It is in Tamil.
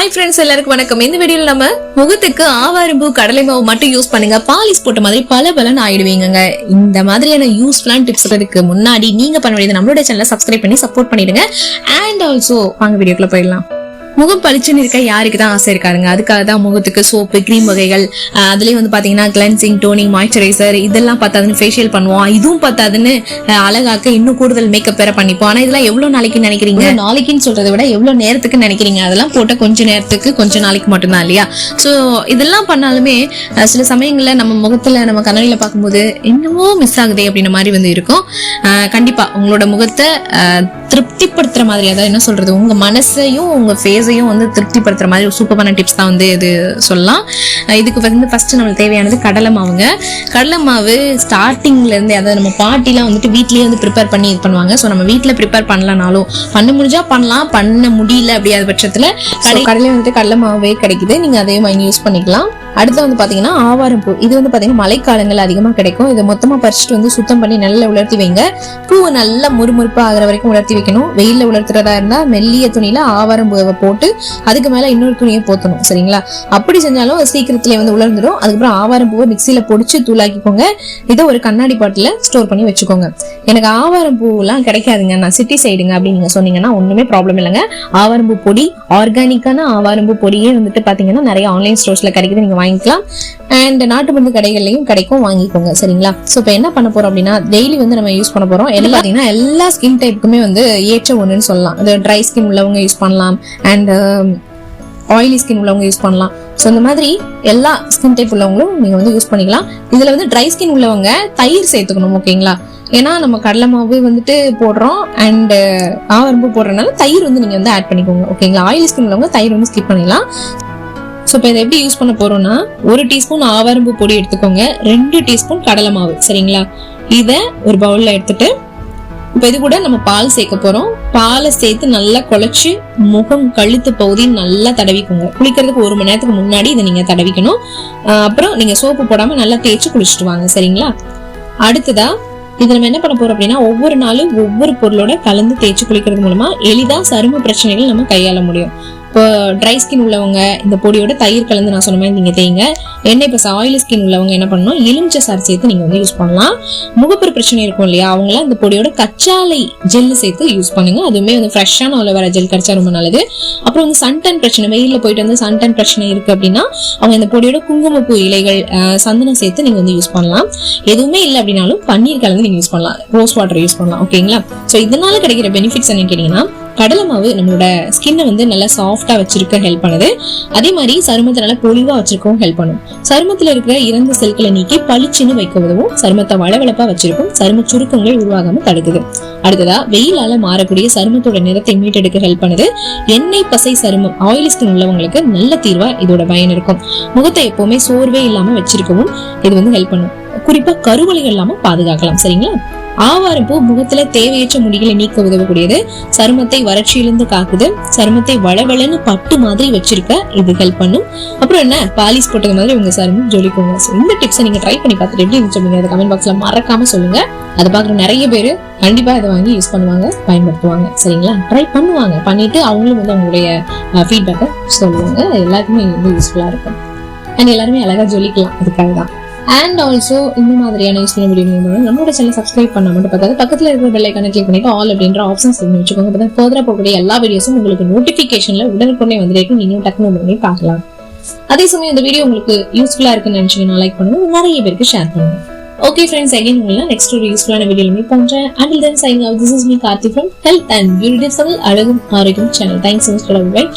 ஹாய் ஃப்ரெண்ட்ஸ் எல்லாருக்கும் வணக்கம். இந்த வீடியோல நம்ம முகத்துக்கு ஆவாரம்பூ கடலை மாவு மட்டும் யூஸ் பண்ணுங்க. பாலிஷ் போட்ட மாதிரி பல பலன் ஆயிடுவீங்க இந்த மாதிரியான யூஸ்ஃபுல்லான டிப்ஸ் இருக்கு முன்னாடி நீங்க பண்ண வேண்டியது நம்மளோட சேனலை சப்ஸ்கிரைப் பண்ணி சப்போர்ட் பண்ணிடுங்க. அண்ட் ஆல்சோ வாங்க வீடியோக்குள்ள போயிடலாம். முகம் பளிச்சுன்னு இருக்க யாருக்கு தான் ஆசை இருக்காருங்க? அதுக்காக தான் முகத்துக்கு சோப்பு க்ரீம் வகைகள் அதுலேயும் வந்து பார்த்தீங்கன்னா கிளென்சிங் டோனிங் மாய்ச்சரைசர் இதெல்லாம் பார்த்தாதுன்னு ஃபேஷியல் பண்ணுவோம். இதுவும் பார்த்தாதுன்னு அழகாக்க இன்னும் கூடுதல் மேக்கப் வேற பண்ணிப்போம். ஆனால் இதெல்லாம் எவ்வளோ நாளைக்கு நினைக்கிறீங்க? நாளைக்குன்னு சொல்றதை விட எவ்வளோ நேரத்துக்கு நினைக்கிறீங்க? அதெல்லாம் போட்ட கொஞ்ச நேரத்துக்கு கொஞ்ச நாளைக்கு மட்டும்தான் இல்லையா? ஸோ இதெல்லாம் பண்ணாலுமே சில சமயங்களில் நம்ம முகத்தில் நம்ம கண்ணாடியில் பார்க்கும்போது இன்னமும் மிஸ் ஆகுதே அப்படின்ற மாதிரி வந்து இருக்கும். கண்டிப்பாக உங்களோட முகத்தை திருப்திப்படுத்துற மாதிரி அதாவது என்ன சொல்றது? உங்க மனசையும் உங்க ஃபேஸையும் வந்து திருப்திப்படுத்துற மாதிரி ஒரு சூப்பரான டிப்ஸ் தான் வந்து இது சொல்லலாம். இதுக்கு வந்து ஃபர்ஸ்ட் நம்மளுக்கு தேவையானது கடலை மாவுங்க. கடலை மாவு ஸ்டார்டிங்ல இருந்து அதாவது நம்ம பாட்டிலாம் வந்துட்டு வீட்லயே வந்து ப்ரிப்பேர் பண்ணி இது பண்ணுவாங்க. ஸோ நம்ம வீட்ல ப்ரிப்பேர் பண்ணலனாலும் பண்ண முடிஞ்சா பண்ணலாம் பண்ண முடியல அப்படியாத பட்சத்துல கடை கடையில வந்துட்டு கடலை மாவே கிடைக்குது. நீங்க அதையும் வாங்கி யூஸ் பண்ணிக்கலாம். அடுத்து வந்து பாத்தீங்கன்னா ஆவாரம் பூ இது வந்து பாத்தீங்கன்னா மழைக்காலங்கள் அதிகமா கிடைக்கும். இதை மொத்தமா பறிச்சுட்டு வந்து சுத்தம் பண்ணி நல்லா உலர்த்தி வைங்க. பூவை நல்லா முறுமுறுப்பா ஆகிற வரைக்கும் உலர்த்தி வைக்கணும். வெயிலில் உலர்த்துறதா இருந்தா மெல்லிய துணியில ஆவாரம் பூவை போட்டு அதுக்கு மேல இன்னொரு துணியை போத்தணும். சரிங்களா? அப்படி செஞ்சாலும் அது சீக்கிரத்துல வந்து உலர்ந்துடும் அதுக்கப்புறம் ஆவாரம் பூவை மிக்சியில் பொடிச்சு தூளாக்கிக்கோங்க. இதை ஒரு கண்ணாடி பாட்டில் ஸ்டோர் பண்ணி வச்சுக்கோங்க. எனக்கு ஆவாரம் பூலாம் கிடைக்காதுங்க. நான் சிட்டி சைடுங்க அப்படின்னு நீங்கள் சொன்னீங்கன்னா ஒண்ணுமே ப்ராப்ளம் இல்லைங்க. ஆவாரம்பூ பொடி ஆர்கானிக்கான ஆவாரம்பூ பொடியே வந்துட்டு பாத்தீங்கன்னா நிறைய ஆன்லைன் ஸ்டோர்ஸில் கிடைக்குது. நீங்க வாங்கிக்கலாம். அண்ட் நாட்டு மருந்து கடைகள்லயும் கிடைக்கும் வாங்கிக்கோங்க. சரிங்களா? சோ இப்போ என்ன பண்ண போறோம் அப்படின்னா டெய்லி வந்து நம்ம யூஸ் பண்ண போறோம். என்ன பார்த்தீங்கன்னா எல்லா ஸ்கின் டைப்புக்குமே வந்து ஏற்ற ஒண்ணுன்னு சொல்லலாம். அது ட்ரை ஸ்கின் உள்ளவங்க யூஸ் பண்ணலாம். அண்ட் ஆயிலி ஸ்கின் உள்ளவங்க யூஸ் பண்ணலாம். ஸோ இந்த மாதிரி எல்லா ஸ்கின் டைப் உள்ளவங்களும் நீங்க வந்து யூஸ் பண்ணிக்கலாம். இதுல வந்து ட்ரை ஸ்கின் உள்ளவங்க தயிர் சேர்த்துக்கணும் ஓகேங்களா ஏன்னா நம்ம கடலை மாவு வந்துட்டு போடுறோம். அண்ட் ஆவரம்பு போடுறதுனால தயிர் வந்து நீங்க வந்து ஆட் பண்ணிக்கோங்க ஓகேங்களா ஆயில் ஸ்கின் உள்ளவங்க தயிர் வந்து ஸ்கிப் பண்ணிக்கலாம் ஸோ இப்போ இதை எப்படி யூஸ் பண்ண போறோம்னா ஒரு டீஸ்பூன் ஆவாரம்பு பொடி எடுத்துக்கோங்க. ரெண்டு டீஸ்பூன் கடலை மாவு சரிங்களா? இதை ஒரு பவுலில் எடுத்துட்டு இப்போ இது கூட நம்ம பால் சேர்க்க போறோம். பாலை சேர்த்து நல்லா குழச்சி முகம் கழுத்து பகுதி நல்லா தடவிக்கோங்க. குளிக்கிறதுக்கு ஒரு மணி நேரத்துக்கு முன்னாடி இதை நீங்க தடவிக்கணும். அப்புறம் நீங்க சோப்பு போடாம நல்லா தேய்ச்சி குளிச்சுட்டு வாங்க சரிங்களா? அடுத்ததா இது நம்ம என்ன பண்ண போறோம் அப்படின்னா ஒவ்வொரு நாளும் ஒவ்வொரு பொருளோட கலந்து தேய்ச்சி குளிக்கிறது மூலமா எளிதா சரும பிரச்சனைகள் நம்ம கையாள முடியும். இப்போ ட்ரை ஸ்கின் உள்ளவங்க இந்த பொடியோட தயிர் கலந்து நான் சொன்ன மாதிரி நீங்கள் தேய்ங்க. எண்ணெய் இப்போ ஆயில் ஸ்கின் உள்ளவங்க என்ன பண்ணணும்? எலுமிச்சை சாறு சேர்த்து நீங்கள் வந்து யூஸ் பண்ணலாம். முகப்பெரு பிரச்சனை இருக்கும் இல்லையா? அவங்களாம் இந்த பொடியோட கச்சாலை ஜெல்லு சேர்த்து யூஸ் பண்ணுங்க. அதுவுமே வந்து ஃப்ரெஷ்ஷான அலோவேரா ஜெல் கிடைச்சா ரொம்ப நல்லது. அப்புறம் வந்து சன்டன் பிரச்சனை வெயிலில் போயிட்டு வந்து சன்டன் பிரச்சனை இருக்குது அப்படின்னா அவங்க இந்த பொடியோட குங்குமப்பூ இலைகள் சந்தனம் சேர்த்து நீங்கள் வந்து யூஸ் பண்ணலாம். எதுவுமே இல்லை அப்படின்னாலும் பன்னீர் கலந்து நீங்கள் யூஸ் பண்ணலாம். ரோஸ் வாட்டர் யூஸ் பண்ணலாம். ஓகேங்களா ஸோ இதனால கிடைக்கிற பெனிஃபிட்ஸ் என்னன்னு கேட்டிங்கன்னா கடலை மாவு நம்மளோட ஸ்கின்னை வந்து நல்லா சாஃப்டா வச்சிருக்க ஹெல்ப் பண்ணுது. அதே மாதிரி சருமத்தை நல்லா பொலிவா வச்சிருக்கவும் ஹெல்ப் பண்ணும். சருமத்துல இருக்கிற இறந்த செல்களை நீக்கி பளிச்சுன்னு வைக்க உதவும். சருமத்தை வளவளப்பா வச்சிருக்கும். சரும சுருக்கங்கள் உருவாகாம தடுக்குது. அடுத்ததா வெயிலால மாறக்கூடிய சருமத்தோட நிறத்தை மீட்டெடுக்க ஹெல்ப் பண்ணுது. எண்ணெய் பசை சருமம் ஆயில் ஸ்கின் உள்ளவங்களுக்கு நல்ல தீர்வா இதோட பயன் இருக்கும். முகத்தை எப்பவுமே சோர்வே இல்லாம வச்சிருக்கவும் இது வந்து ஹெல்ப் பண்ணும். குறிப்பா கருவலைகள் இல்லாம பாதுகாக்கலாம். சரிங்களா? ஆவாரம் பூ முகத்துல தேவையற்ற முடிகளை நீக்க உதவக்கூடியது. சருமத்தை வறட்சியிலிருந்து காக்குது. சருமத்தை வளவளன்னு பட்டு மாதிரி வச்சிருக்க இது ஹெல்ப் பண்ணும். அப்புறம் என்ன? பாலிஸ் போட்டது மாதிரி உங்க சருமம் ஜொலிக்குங்க. இந்த டிப்ஸை நீங்க ட்ரை பண்ணி பார்த்துட்டு எப்படி சொல்லுங்க அதை கமெண்ட் பாக்ஸ்ல மறக்காம சொல்லுங்க. அதை பாக்குற நிறைய பேர் கண்டிப்பா இதை வாங்கி யூஸ் பண்ணுவாங்க பயன்படுத்துவாங்க. சரிங்களா? ட்ரை பண்ணுவாங்க. பண்ணிட்டு அவங்களும் வந்து அவங்களுடைய ஃபீட்பேக்கை சொல்லுவாங்க. எல்லாருக்குமே வந்து யூஸ்ஃபுல்லா இருக்கும். அண்ட் எல்லாருமே அழகா ஜொலிக்கலாம். அதுக்காக தான் அண்ட் ஆல்சோ இந்த மாதிரியான யூஸ்ஃபுல் வீடியோ நீங்கள் நம்மளோட சேனல் சப்ஸ்கிரைப் பண்ண மட்டும் பார்த்தாது பக்கத்தில் இருக்கிற பெல் ஐக்கானை கிளிக் பண்ணிட்டு ஆல் அப்படின்ற ஆப்ஷன்ஸ் வந்து வச்சுக்கோங்க. அப்போ தான் ஃபர்தராக போகக்கூடிய எல்லா வீடியோஸும் உங்களுக்கு நோட்டிஃபிகேஷன்ல உடனுக்குடனே வந்துருக்கு நீங்களும் டக்குனு பண்ணி பார்க்கலாம். அதே சமயம் இந்த வீடியோ உங்களுக்கு யூஸ்ஃபுல்லா இருக்குன்னு நினச்சிங்கன்னா லைக் பண்ணுங்க. நிறைய பேருக்கு ஷேர் பண்ணுங்க. ஓகே ஃப்ரெண்ட்ஸ் அகைன் உங்களை நெக்ஸ்ட் ஒரு யூஸ்ஃபுல்லான வீடியோ மீட் பண்ணுறேன் and then signing out this is me Karthi from health and beautiful அழகும் ஆரோக்கியம் சேனல் தேங்க்ஸ் ஃபார் வெயிட்